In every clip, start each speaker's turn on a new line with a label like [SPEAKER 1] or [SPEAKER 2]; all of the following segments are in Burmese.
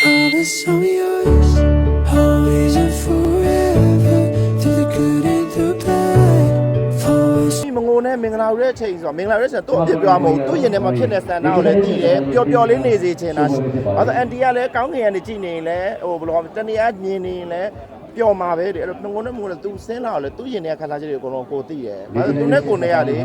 [SPEAKER 1] Promise I'm yours, always and forever. Through the good and the bad. Forwards
[SPEAKER 2] ဒီမငိုနဲ့မင်္ဂလာရဲ့အချိန်ဆိုတော့မင်္ဂလာရဲ့ဆိုတော့သူ့အပြစ်ပြောမှာမဟုတ်သူ့ရင်ထဲမှာဖြစ်တဲ့စံနာကိုလည်းကြည့်တယ်ပျော်ပျော်လေးနေစေချင်တာဘာလို့အန်တီကလည်းကောင်းငင်ကနေကြည့်နေရင်လည်းဟိုဘယ်လိုလဲတနည်းအားမြင်နေရင်လည်း ပျော်မှာပဲတဲ့အဲ့တော့ငိုနဲ့မငိုနဲ့သူဆင်းလာတော့လေသူ့ရင်ထဲကခန်းစားချက်တွေအကုန်လုံးကိုသိတယ်ဘာလို့သူနဲ့ကိုနဲ့ရလေ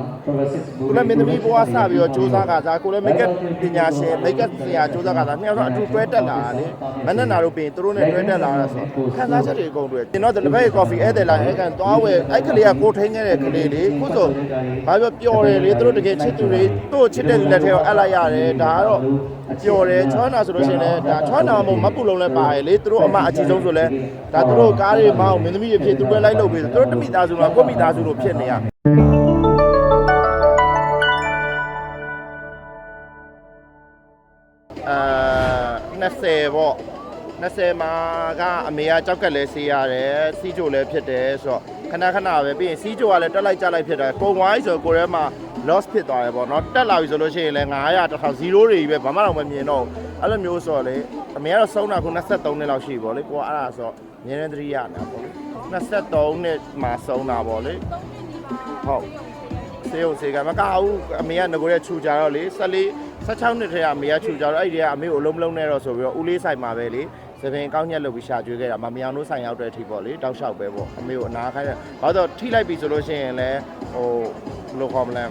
[SPEAKER 2] သူလည်းမင်းသမီးဘွားစပြီးတော့စူးစမ်းကစားကိုလည်း make up ပညာရှင် make up ဆရာစူးစမ်းကစားနှစ်ယောက်တော့အတူတွဲတက်လာတာလေမနဲ့နာတို့ပြင်သူတို့နဲ့တွဲတက်လာတာဆိုခန်းစားချက်တွေအကုန်တွေ့ကျွန်တော်တပည့် coffee ဧည့်သည်လာအဲ့ကန်သွားဝယ်အဲ့ကလေးကကိုထိန်းခဲ့တဲ့ကလေးလေခုဆိုဘာပြောပျော်တယ်လေသူတို့တကယ်ချစ်သူတွေသူ့ကိုချစ်တဲ့လူလက်ထဲကိုအပ်လိုက်ရတယ်ဒါကတော့ပျော်တယ်ချောနာဆိုလို့ရှိရင်လည်းဒါချောနာမဟုတ်မပူလုံးလည်းပါတယ်လေသူတို့အမအကြီးဆုံးဆိုလဲဒါသူတို့ကားတွေမောင်းမင်းသမီးတွေဖြစ်သူတွေလိုက်လုပ်ပြီးသူတို့တမိသားစုလားကိုမိသားစုလို့ဖြစ်နေရအာ20ပေါ့20မှာကအမေကကြောက်ကက်လဲဆေးရတယ်စီးချိုလည်းဖြစ်တယ်ဆိုတော့ခဏခဏပဲပြီးရင်စီးချိုကလည်းတက်လိုက်ကြလိုက်ဖြစ်တယ်ပုံဝိုင်းဆိုကိုရဲမှာ loss ဖြစ်သွားတယ်ပေါ့နော်တက်လာပြီဆိုလို့ရှိရင်လည်း900 1000 0တွေကြီးပဲဘာမှတော့မမြင်တော့ဘူးအဲ့လိုမျိုးဆိုတော့လေအမေကတော့ဆုံးတာခု23နှစ်လောက်ရှိပေါ့လေကိုကအဲ့ဒါဆိုတော့ငင်းနေတရိရနာပေါ့လေ23နှစ်မှာဆုံးတာပေါ့လေဟုတ်စေုံစေကမကဘူးအမေကငကိုရဲခြူကြတော့လေ14 16နှစ်ထဲကအမေကခြူကြတော့အဲ့ဒီကအမေကိုအလုံးမလုံးနဲ့တော့ဆိုပြီးတော့ဦးလေးဆိုင်မှာပဲလေသပင်ကောင်းညက်လုပ်ပြီးရှာကျွေးခဲ့တာမမြောင်တို့ဆိုင်ရောက်တဲ့အထိပေါ့လေတောက်လျှောက်ပဲပေါ့အမေကိုအနာခိုင်းတယ်ဘာလို့ထိလိုက်ပြီဆိုလို့ရှိရင်လည်းဟိုဘယ်လိုခေါ်မလဲ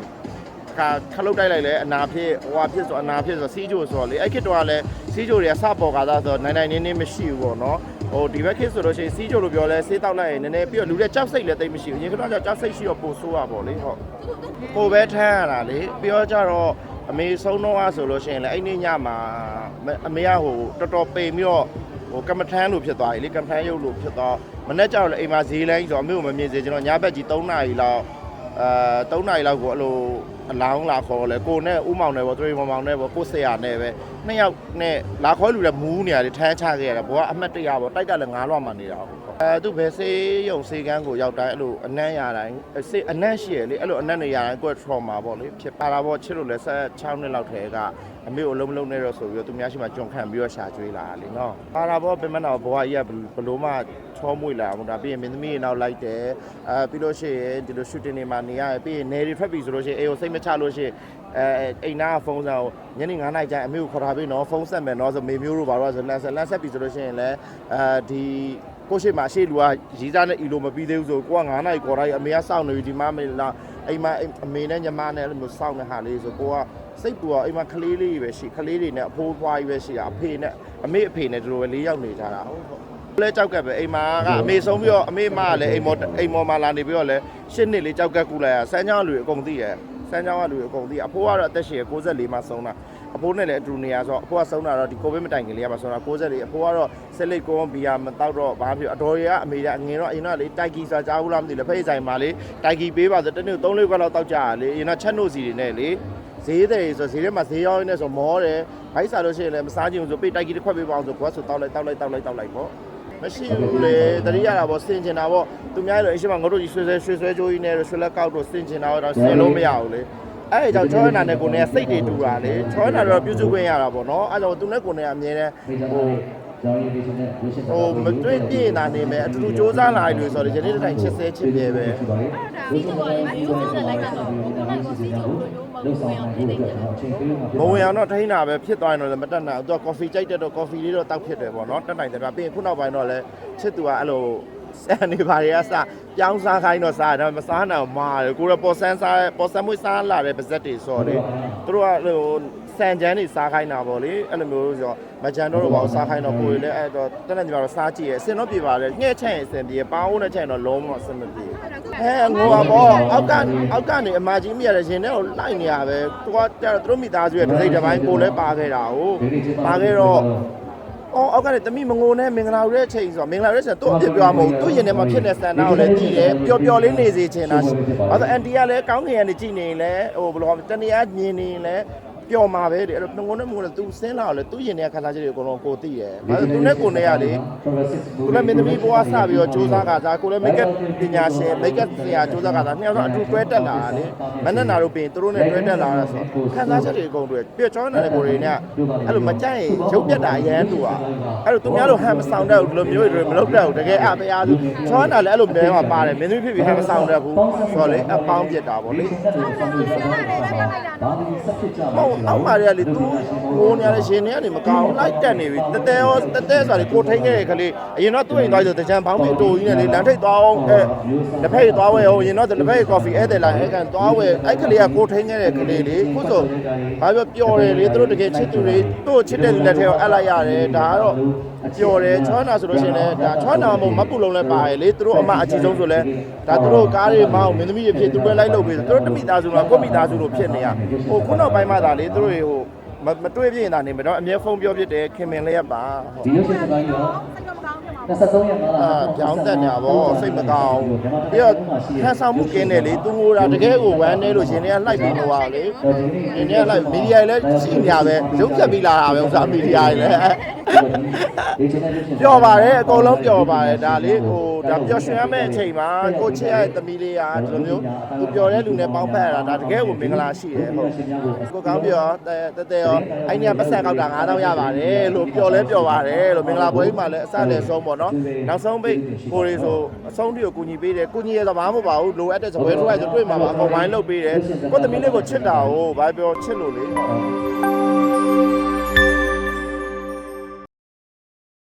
[SPEAKER 2] ကခလုတ်တိုက်လိုက်လဲအနာဖြစ်ဟိုဟာဖြစ်ဆိုအနာဖြစ်ဆိုစီးချိုဆိုတော့လေအဲ့ခေတ်တော့ကလည်းစီးချိုတွေကစပေါ်ကားသားဆိုတော့နိုင်နိုင်နင်းနင်းမရှိဘူးပေါ့နော်ဟိုဒီဘက်ခေတ်ဆိုလို့ရှိရင်စီးချိုလို့ပြောလဲဆေးတောက်လိုက်ရင်နည်းနည်းပြီးတော့လူတွေကြောက်စိတ်လည်းတိတ်မရှိဘူးအရင်ကတော့ကြောက်စိတ်ရှိတော့ပိုဆိုးရပါပေါ့လေဟုတ်ကိုပဲထမ်းရတာလေပြောကြတော့အမေဆုံးတော့အားဆိုလို့ရှိရင်လည်းအဲ့နေ့ညမှာအမေကဟိုတော်တော်ပိန်ပြီးတော့ဟိုကမ္မထမ်းလို့ဖြစ်သွားပြီလေကမ္မထမ်းရုပ်လို့ဖြစ်သွားမနေ့ကျတော့လေအိမ်မှာဈေးလိုင်းဆိုတော့အမေကိုမမြင်စေကျွန်တော်ညဘက်ကြီး3နာရီလောက် အဲ3နာရီလောက်ကိုအဲ့လိုအလောင်းလာခေါ်လဲကိုနဲ့ဦးမောင်နဲ့ပေါ့သူရိမောင်မောင်နဲ့ပေါ့ကိုဆရာနဲ့ပဲနှစ်ယောက်နဲ့လာခေါ်လူလည်းမူးနေရတယ်ထမ်းချခဲ့ရတယ်ဘောကအမှတ်တရပေါ့တိုက်ကလည်းငားလွှတ်မှနေတာပေါ့အဲသူဘယ်စေးရုံစေးကန်းကိုရောက်တိုင်းအဲ့လိုအနမ်းရတိုင်းစေးအနမ်းရှိရလေအဲ့လိုအနမ်းနေရတိုင်းကိုယ် trauma ပေါ့လေဖြစ်ပါတာပေါ့ချစ်လို့လဲ16နှစ်လောက်ထဲကအမေကိုအလုံးမလုံးနဲ့တော့ဆိုပြီးတော့သူများရှိမှကြုံခံပြီးတော့ရှာကျွေးလာတာလေနော်ပါတာပေါ့ပြင်မနာဘွားကြီးကဘလို့မှ ချောမွေလာမှာဒါပြီးရင်မင်းသမီးတွေနောက်လိုက်တယ်အဲပြီးလို့ရှိရင်ဒီလို shooting တွေမှာနေရပြီးရင်နေတွေထွက်ပြီဆိုလို့ရှိရင်အေးကိုစိတ်မချလို့ရှိရင်အဲအိမ်နာကဖုန်းဆောင်ညနေ9နာရီကျရင်အမေကိုခေါ်ထားပြီးနော်ဖုန်းဆက်မယ်နော်ဆိုမေမျိုးတို့ဘာလို့ဆိုလန်ဆက်လန်ဆက်ပြီဆိုလို့ရှိရင်လည်းအဲဒီကိုရှိမှာရှေ့လူကရီးစားနဲ့အီလိုမပြီးသေးဘူးဆိုကိုက9နာရီခေါ်ထားပြီးအမေကစောင့်နေပြီဒီမမေလာအိမ်မအမေနဲ့ညီမနဲ့အဲ့လိုမျိုးစောင့်နေဟာလေးဆိုကိုကစိတ်ပူတော့အိမ်မှာကလေးလေးပဲရှိကလေးတွေနဲ့အဖိုးဖွားကြီးပဲရှိတာအဖေနဲ့အမေအဖေနဲ့တို့ပဲလေးယောက်နေကြတာဟုတ်ဟုတ် လဲကြောက်ကက်ပဲအိမ်မာကအမေဆုံးပြီးတော့အမေမကလည်းအိမ်မော်အိမ်မော်မှာလာနေပြီးတော့လည်းရှစ်နှစ်လေးကြောက်ကက်ကူလိုက်ရဆန်းချောင်းလူအကုန်သိရဆန်းချောင်းကလူအကုန်သိအဖိုးကတော့အသက်ရှင်64မှာဆုံးတာအဖိုးနဲ့လည်းအတူနေရဆိုအဖိုးကဆုံးတာတော့ဒီကိုဗစ်မတိုင်ခင်လေးကမှဆုံးတာ64အဖိုးကတော့ဆက်လက်ကွန်ဘီယာမတောက်တော့ဘာဖြစ်အတော်ရကအမေကအငင်တော့အရင်တော့လေတိုက်ကီဆိုတာကြားဘူးလားမသိဘူးလက်ဖက်ဆိုင်မှာလေတိုက်ကီပေးပါဆိုတနေ့3လေးခွက်လောက်တောက်ကြရလေအရင်တော့ချက်နို့စီတွေနဲ့လေဈေးတယ်ဆိုဈေးထဲမှာဈေးရောင်းနေဆိုမောတယ်ဘိုက်စားလို့ရှိရင်လည်းမစားချင်ဘူးဆိုပေးတိုက်ကြီးတစ်ခွက်ပေးပါအောင်ဆိုကွာဆိုတောက်လိုက်တောက်လိုက်တောက်လိုက်တောက်လိုက်ပေါ့ မရှိဘူးလေတတိယတာပေါ့စင်ကျင်တာပေါ့သူများလည်းအရှိမငါတို့ကြီးဆွဲဆွဲဆွဲဆွဲကြိုးကြီးနဲ့ဆွဲလက်ကောက်တော့စင်ကျင်တာတော့ဆင်လို့မရဘူးလေအဲ့ဒါကြောင့်ချောရနာနဲ့ကိုနေစိတ်တွေတူတာလေချောရနာတော့ပြုစုခွင့်ရတာပေါ့နော်အဲ့တော့သူနဲ့ကိုနေအမြဲတမ်းဟိုဟိုမတွေ့ပြည့်နေတာနေမယ်အတူတူစူးစမ်းလာလို့ဆိုတော့ဒီနေ့တိုင်းချစ်စဲချစ်ပြဲပဲ
[SPEAKER 3] စီးကျပေါ်ရင်မိုင်းဆက်လိုက်ကတော့ဘုရားကစီးကျလို့ လုံးမဝင်အောင်နေနေတယ်
[SPEAKER 2] မဝင်အောင်တော့ထိန်းတာပဲဖြစ်သွားရင်တော့လည်းမတက်နိုင်ဘူးသူကကော်ဖီကြိုက်တဲ့တော့ကော်ဖီလေးတော့တောက်ဖြစ်တယ်ပေါ့နော်တက်နိုင်တယ်ပြီးရင်ခုနောက်ပိုင်းတော့လည်းချစ်သူကအဲ့လိုဆန်နေပါတွေကစပြောင်းစားခိုင်းတော့စားတယ်မစားနိုင်ဘူးမာတယ်ကိုရပေါ်ဆန်းစားပေါ်ဆန်းမွေးစားလာတဲ့ပါဇက်တွေစော်တယ်သူတို့ကဟို စံချမ်းတွေစားခိုင်းတာပေါ့လေအဲ့လိုမျိုးဆိုတော့မကြံတော့တော့ဘာစားခိုင်းတော့ကိုယ်လည်းအဲ့တော့တက်နေကြတော့စားကြည့်ရအစင်တော့ပြပါလေငှဲ့ချက်ရင်အစင်ပြေပါအောင်နဲ့ချက်ရင်တော့လုံးဝအစင်မပြေအဲငိုပါပေါ့အောက်ကအောက်ကနေအမကြီးမြရတဲ့ရှင်တဲ့ကိုလိုက်နေရပဲသူကကျတော့သူတို့မိသားစုရဲ့တစ်စိတ်တစ်ပိုင်းကိုလည်းပါခဲ့တာဟုတ်ပါခဲ့တော့အော်အောက်ကနေတမိမငိုနဲ့မင်္ဂလာရဲ့အချိန်ဆိုတော့မင်္ဂလာရဲ့ဆိုတော့သူ့အပြစ်ပြောမှာမဟုတ်သူ့ရင်ထဲမှာဖြစ်တဲ့စံနာကိုလည်းကြည့်တယ်ပျော်ပျော်လေးနေစေချင်တာဘာလို့အန်တီကလည်းကောင်းငင်ကနေကြည့်နေရင်လည်းဟိုဘယ်လိုတနည်းအားမြင်နေရင်လည်း ပ ပျော်မှာပဲတဲ့အဲ့တော့ငုံနဲ့မငုံနဲ့ तू ဆင်းလာတော့လေ तू ရင်ထဲခံစားချက်တွေအကုန်လုံးကိုသိတယ်ဘာလို့ तू နဲ့ကိုနဲ့ရလေ ကိုလည်းမင်းသမီးဘဝစပြီးတော့စူးစမ်းကြစားကိုလည်း make up ပညာရှင် make up ဆရာစူးစမ်းကြစားနှစ်ယောက်တော့အတူတွဲတက်လာတာလေမနဲ့နာတို့ပြင်သူတို့နဲ့တွဲတက်လာတာဆိုတော့ခန်းစားချက်တွေအကုန်တွေ့ပြကျောင်းနေတဲ့ကိုတွေနဲ့အဲ့လိုမကြိုက်ရင်ရုပ်ပြတ်တာအရန်တူอ่ะအဲ့လိုသူများလိုဟန်မဆောင်တတ်ဘူးဒီလိုမျိုးတွေမလုပ်တတ်ဘူးတကယ်အမရဘူးကျောင်းနာလည်းအဲ့လိုမျိုးမှာပါတယ်မင်းသမီးဖြစ်ပြီးဟန်မဆောင်တတ်ဘူးဆိုတော့လေအပေါင်းပြစ်တာပေါ့လေ ဟုတ် အောက်မှာတွေကလေသူကိုနေရတဲ့ရှင်တွေကနေမကောင်းလိုက်တက်နေပြီတတဲရောတတဲဆိုတာလေကိုထိန်ခဲ့တဲ့ကလေးအရင်တော့သူ့အိမ်သွားဆိုတကြံဘောင်းပြီးအတူကြီးနဲ့လေလမ်းထိပ်သွားအောင်အဲလက်ဖက်သွားဝဲအောင်အရင်တော့လက်ဖက်ကော်ဖီဧည့်သည်လာအဲကန်သွားဝဲအဲ့ကလေးကကိုထိန်ခဲ့တဲ့ကလေးလေခုဆိုဘာပြောပျော်တယ်လေသူတို့တကယ်ချစ်သူတွေသူ့ချစ်တဲ့လူလက်ထဲကိုအပ်လိုက်ရတယ်ဒါကတော့ပျော်တယ်ချောနာဆိုလို့ရှိရင်လည်းဒါချောနာမဟုတ်မပူလုံးလည်းပါတယ်လေသူတို့အမအကြီးဆုံးဆိုလဲဒါသူတို့ကားတွေမောင်းမင်းသမီးတွေဖြစ်သူတွေလိုက်လုပ်ပြီးသူတို့တမိသားစုလားကိုမိသားစုလို့ဖြစ်နေရဟိုခုနောက်ပိုင်းမှသာလေသူတို့တွေဟိုမမတွေ့ပြရင်သာနေမတော့အမြဲဖုန်းပြောဖြစ်တယ်ခင်မင်လေးရပါဟုတ်
[SPEAKER 3] ဒီရုပ်ရှင်သမိုင်းရော 23ရက်မှာ
[SPEAKER 2] အာပြောင်းတက်နေတာဗောစိတ်မကောင်းပြီးတော့ခံဆောင်မှုကင်းတယ်လေသူဟိုတာတကယ်ကိုဝမ်းနေလို့ရှင်တွေကလိုက်ပြီးတော့ပါလေရှင်တွေကလိုက်မီဒီယာလည်းရှိနေရပဲရုပ်ဖြတ်ပြီးလာတာပဲဥစ္စာမီဒီယာလည်း
[SPEAKER 3] ဒီချင်တဲ့ရုပ်ရှင်
[SPEAKER 2] ပျော်ပါတယ်အကုန်လုံးပျော်ပါတယ်ဒါလေးဟိုဒါပျော်ရွှင်ရမယ့်အချိန်မှာကိုချစ်ရတဲ့သမီးလေးကဒီလိုမျိုးသူပျော်တဲ့လူနဲ့ပေါင်းဖက်ရတာဒါတကယ်ကိုမင်္ဂလာရှိတယ်ဟုတ်ကိုကောင်းပြောတဲတဲရောအဲ့ဒီကပတ်ဆက်ကောက်တာ9000ရပါတယ်လို့ပျော်လဲပျော်ပါတယ်လို့မင်္ဂလာပွဲကြီးမှာလည်းအစလည်းဆုံးပေါ့နော်နောက်ဆုံးပိတ်ကိုရီဆိုအဆုံးထိကိုကူညီပေးတယ်ကူညီရတော့ဘာမှမဟုတ်ပါဘူးလိုအပ်တဲ့စပွဲထိုးလိုက်ဆိုတွေ့မှာပါအကုန်ဝိုင်းလုပ်ပေးတယ်ကိုသမီးလေးကိုချစ်တာကိုဘာပြောချစ်လို့လေ